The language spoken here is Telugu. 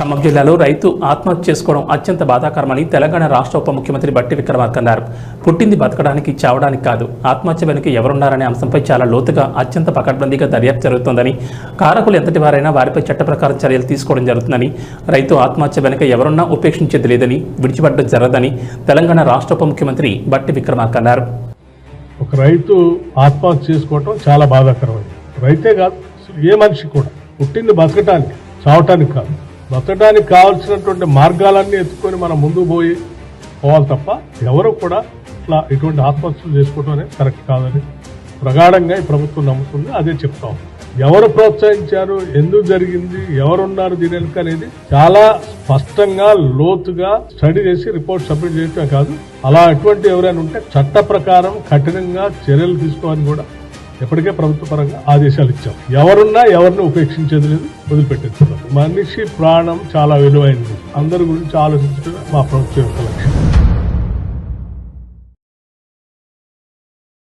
ఖమ్మం జిల్లాలో రైతు ఆత్మహత్య చేసుకోవడం అత్యంత బాధాకరమని తెలంగాణ రాష్ట్ర ఉప ముఖ్యమంత్రి బట్టి విక్రమార్క అన్నారు. పుట్టింది బతకడానికి చావడానికి కాదు. ఆత్మహత్య వెనుక ఎవరున్నారనే అంశంపై చాలా లోతుగా అత్యంత పకడ్బందీగా దర్యాప్తు జరుగుతోందని కారకులు ఎంతటి వారైనా వారిపై చట్ట ప్రకారం చర్యలు తీసుకోవడం జరుగుతుందని రైతు ఆత్మహత్య వెనుక ఎవరున్నా ఉపేక్షించేది లేదని విడిచిపడ్డం జరగదని తెలంగాణ రాష్ట్ర ఉప ముఖ్యమంత్రి బట్టి విక్రమార్క అన్నారు. ఒక రైతు ఆత్మహత్య చేసుకోవటం చాలా బాధాకరమైంది. రైతే కాదు ఏ మనిషి కూడా పుట్టింది బతకటానికి చావటానికి కాదు. బతకడానికి కావాల్సినటువంటి మార్గాలన్నీ ఎత్తుకొని మనం ముందుకు పోయి పోవాలి తప్ప ఎవరు కూడా ఇట్లా ఇటువంటి ఆత్మహత్యలు చేసుకోవటం అనేది కరెక్ట్ కాదని ప్రగాఢంగా ఈ ప్రభుత్వం నమ్ముతుంది. అదే చెప్తాం. ఎవరు ప్రోత్సహించారు? ఎందుకు జరిగింది? ఎవరున్నారు దీని వెనుక అనేది చాలా స్పష్టంగా లోతుగా స్టడీ చేసి రిపోర్ట్ సబ్మిట్ చేయటం కాదు అలా అటువంటి ఎవరైనా ఉంటే చట్ట ప్రకారం కఠినంగా చర్యలు తీసుకోవాలని కూడా ఎప్పటికే ప్రభుత్వ పరంగా ఆదేశాలు ఇచ్చాం. ఎవరున్నా ఎవరిని ఉపేక్షించేది లేదు వదిలిపెట్టేది మనిషి ప్రాణం చాలా విలువైనది. అందరి గురించి ఆలోచించడం మా ప్రభుత్వం యొక్క లక్ష్యం.